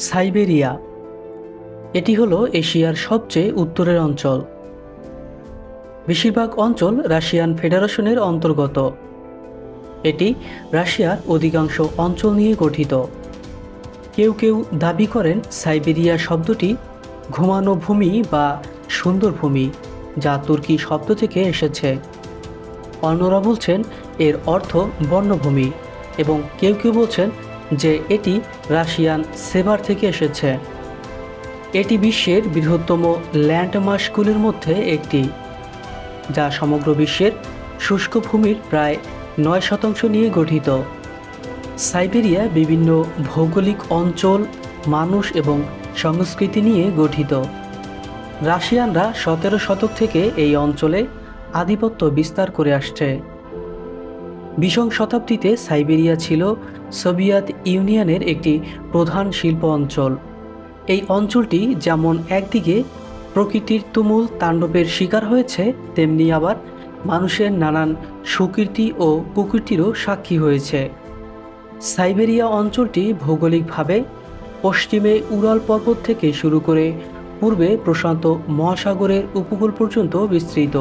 Siberia. এটি হলো এশিয়ার সবচেয়ে উত্তরের অঞ্চল। বেশিরভাগ অঞ্চল রাশিয়ান ফেডারেশনের অন্তর্গত। এটি রাশিয়ার অধিকাংশ অঞ্চল নিয়ে গঠিত। কেউ কেউ দাবি করেন সাইবেরিয়া শব্দটি ঘুমানো ভূমি বা সুন্দর ভূমি, যা তুর্কি শব্দ থেকে এসেছে। অন্যরা বলছেন এর অর্থ বর্ণভূমি এবং কেউ কেউ বলছেন যে এটি রাশিয়ান সেভার থেকে এসেছে। এটি বিশ্বের বৃহত্তম ল্যান্ডমার্কগুলির মধ্যে একটি, যা সমগ্র বিশ্বের শুষ্ক ভূমির প্রায় নয় শতাংশ নিয়ে গঠিত। সাইবেরিয়া বিভিন্ন ভৌগোলিক অঞ্চল, মানুষ এবং সংস্কৃতি নিয়ে গঠিত। রাশিয়ানরা সতেরো শতক থেকে এই অঞ্চলে আধিপত্য বিস্তার করে আসছে। বিশং শতাব্দীতে সাইবেরিয়া ছিল সোভিয়েত ইউনিয়নের একটি প্রধান শিল্প অঞ্চল। এই অঞ্চলটি যেমন একদিকে প্রকৃতির তুমুল তাণ্ডবের শিকার হয়েছে, তেমনি আবার মানুষের নানান সুকীর্তি ও কুকীর্তিরও সাক্ষী হয়েছে। সাইবেরিয়া অঞ্চলটি ভৌগোলিকভাবে পশ্চিমে উরাল পর্বত থেকে শুরু করে পূর্বে প্রশান্ত মহাসাগরের উপকূল পর্যন্ত বিস্তৃত।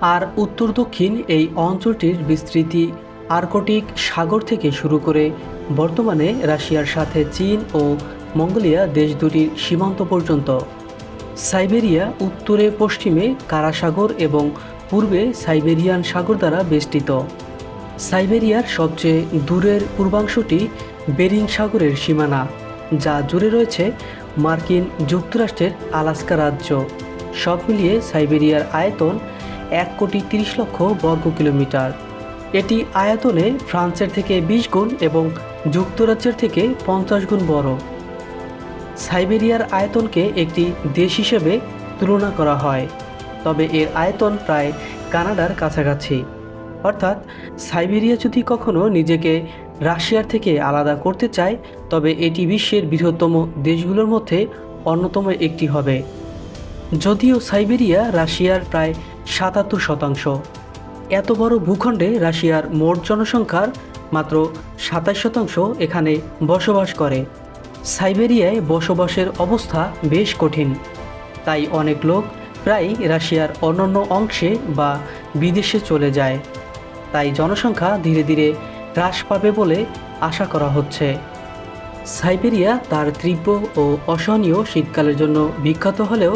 আর উত্তর দক্ষিণ এই অঞ্চলটির বিস্তৃতি আর্কটিক সাগর থেকে শুরু করে বর্তমানে রাশিয়ার সাথে চীন ও মঙ্গোলিয়া দেশ দুটির সীমান্ত পর্যন্ত। সাইবেরিয়া উত্তরে পশ্চিমে কারাসাগর এবং পূর্বে সাইবেরিয়ান সাগর দ্বারা বেষ্টিত। সাইবেরিয়ার সবচেয়ে দূরের পূর্বাংশটি বেরিং সাগরের সীমানা, যা জুড়ে রয়েছে মার্কিন যুক্তরাষ্ট্রের আলাস্কা রাজ্য। সব মিলিয়ে সাইবেরিয়ার আয়তন এক কোটি তিরিশ লক্ষ বর্গ কিলোমিটার। এটি আয়তনে ফ্রান্সের থেকে বিশ গুণ এবং যুক্তরাজ্যের থেকে পঞ্চাশ গুণ বড়। সাইবেরিয়ার আয়তনকে একটি দেশ হিসেবে তুলনা করা হয়, তবে এর আয়তন প্রায় কানাডার কাছাকাছি। অর্থাৎ, সাইবেরিয়া যদি কখনো নিজেকে রাশিয়ার থেকে আলাদা করতে চায়, তবে এটি বিশ্বের বৃহত্তম দেশগুলোর মধ্যে অন্যতম একটি হবে। যদিও সাইবেরিয়া রাশিয়ার প্রায় সাতাত্তর শতাংশ। এত বড় ভূখণ্ডে রাশিয়ার মোট জনসংখ্যার মাত্র সাতাশ শতাংশ এখানে বসবাস করে। সাইবেরিয়ায় বসবাসের অবস্থা বেশ কঠিন। তাই অনেক লোক প্রায় রাশিয়ার অন্যান্য অংশে বা বিদেশে চলে যায়। তাই জনসংখ্যা ধীরে ধীরে হ্রাস পাবে বলে আশা করা হচ্ছে। সাইবেরিয়া তার তীব্র ও অসহনীয় শীতকালের জন্য বিখ্যাত হলেও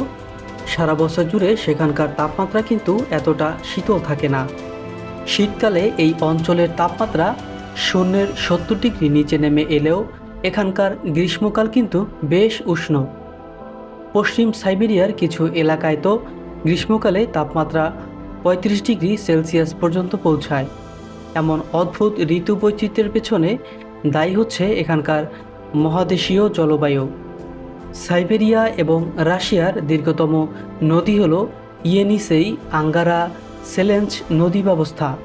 সারা বছর জুড়ে সেখানকার তাপমাত্রা কিন্তু এতটা শীতল থাকে না। শীতকালে এই অঞ্চলের তাপমাত্রা শূন্যের সত্তর ডিগ্রি নিচে নেমে এলেও এখানকার গ্রীষ্মকাল কিন্তু বেশ উষ্ণ। পশ্চিম সাইবেরিয়ার কিছু এলাকায় তো গ্রীষ্মকালে তাপমাত্রা পঁয়ত্রিশ ডিগ্রি সেলসিয়াস পর্যন্ত পৌঁছায়। এমন অদ্ভুত ঋতু বৈচিত্র্যের পেছনে দায়ী হচ্ছে এখানকার মহাদেশীয় জলবায়ু। সাইবেরিয়া এবং রাশিয়ার দীর্ঘতম নদী হল ইয়েনিসেই আঙ্গারা সেলেঞ্চ নদী ব্যবস্থা,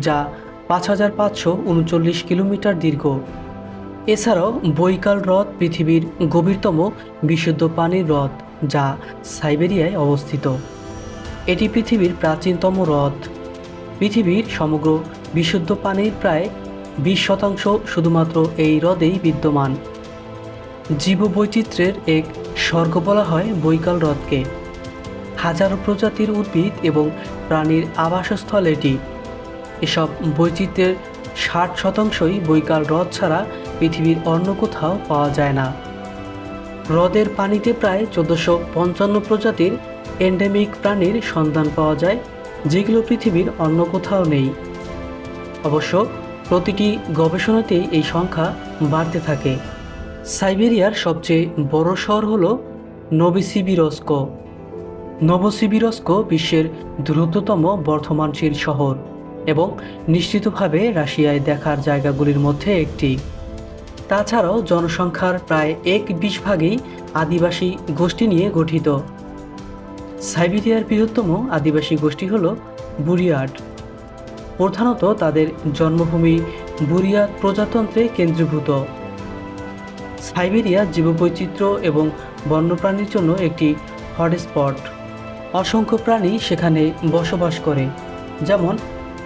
যা পাঁচ হাজার পাঁচশো উনচল্লিশ কিলোমিটার দীর্ঘ। এছাড়াও বৈকাল হ্রদ পৃথিবীর গভীরতম বিশুদ্ধ পানির হ্রদ, যা সাইবেরিয়ায় অবস্থিত। এটি পৃথিবীর প্রাচীনতম হ্রদ। পৃথিবীর সমগ্র বিশুদ্ধ পানির প্রায় বিশ শতাংশ শুধুমাত্র এই হ্রদেই বিদ্যমান। জীববৈচিত্র্যের এক স্বর্গ বলা হয় বৈকাল হ্রদকে। হাজারো প্রজাতির উদ্ভিদ এবং প্রাণীর আবাসস্থল এটি। এসব বৈচিত্র্যের ষাট শতাংশই বৈকাল হ্রদ ছাড়া পৃথিবীর অন্য কোথাও পাওয়া যায় না। হ্রদের পানিতে প্রায় চোদ্দোশো পঞ্চান্ন প্রজাতির এন্ডেমিক প্রাণীর সন্ধান পাওয়া যায়, যেগুলো পৃথিবীর অন্য কোথাও নেই। অবশ্য প্রতিটি গবেষণাতেই এই সংখ্যা বাড়তে থাকে। সাইবেরিয়ার সবচেয়ে বড় শহর হল নবিসিবিরস্ক। নবসিবিরস্ক বিশ্বের দ্রুততম বর্ধমানশীল শহর এবং নিশ্চিতভাবে রাশিয়ায় দেখার জায়গাগুলির মধ্যে একটি। তাছাড়াও জনসংখ্যার প্রায় এক বিশ ভাগেই আদিবাসী গোষ্ঠী নিয়ে গঠিত। সাইবেরিয়ার বৃহত্তম আদিবাসী গোষ্ঠী হল বুরিয়াট। প্রধানত তাদের জন্মভূমি বুরিয়াত প্রজাতন্ত্রে কেন্দ্রীভূত। সাইবেরিয়া জীববৈচিত্র্য এবং বন্যপ্রাণীর জন্য একটি হটস্পট। অসংখ্য প্রাণী সেখানে বসবাস করে, যেমন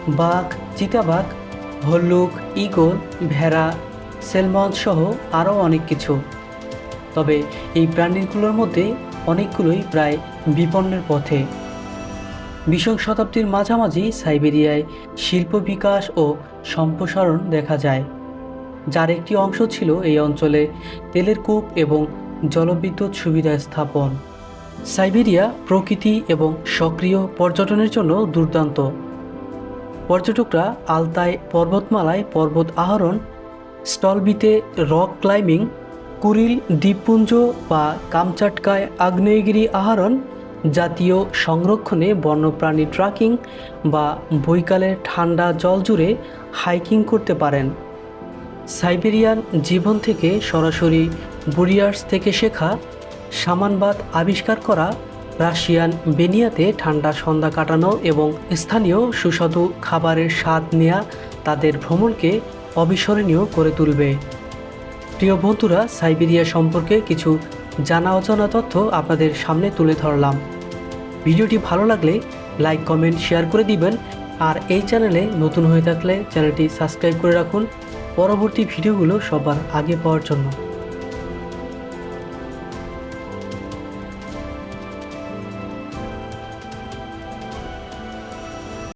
বাঘ, চিতাবাঘ ভল্লুক ইগল ভেড়া, সেলমন সহ আরও অনেক কিছু। তবে এই প্রাণীগুলোর মধ্যে অনেকগুলোই প্রায় বিপন্নের পথে। বিংশ শতাব্দীর মাঝামাঝি সাইবেরিয়ায় শিল্প বিকাশ ও সম্প্রসারণ দেখা যায়। যার একটি অংশ ছিল এই অঞ্চলে তেলের কূপ এবং জলবিদ্যুৎ সুবিধা স্থাপন। সাইবেরিয়া প্রকৃতি এবং সক্রিয় পর্যটনের জন্য দুর্দান্ত। পর্যটকরা আলতায় পর্বতমালায় পর্বত আহরণ, স্টলবিতে রক ক্লাইম্বিং, কুরিল, দ্বীপপুঞ্জ বা কামচাটকায় আগ্নেয়গিরি আহরণ, জাতীয় সংরক্ষণে বন্যপ্রাণী ট্রাকিং বা বৈকালে ঠান্ডা জল জুড়ে হাইকিং করতে পারেন। সাইবেরিয়ান জীবন থেকে সরাসরি বুরিয়ার্স থেকে শেখা সামানবাদ আবিষ্কার করা, রাশিয়ান বেনিয়াতে ঠান্ডা সন্ধ্যা কাটানো এবং স্থানীয় সুস্বাদু খাবারের স্বাদ নেয়া তাদের ভ্রমণকে অবিস্মরণীয় করে তুলবে। প্রিয় বন্ধুরা, সাইবেরিয়া সম্পর্কে কিছু জানা অজানা তথ্য আপনাদের সামনে তুলে ধরলাম। ভিডিওটি ভালো লাগলে লাইক, কমেন্ট, শেয়ার করে দিবেন। আর এই চ্যানেলে নতুন হয়ে থাকলে চ্যানেলটি সাবস্ক্রাইব করে রাখুন। পরবর্তী ভিডিওগুলো সবার আগে পাওয়ার জন্য।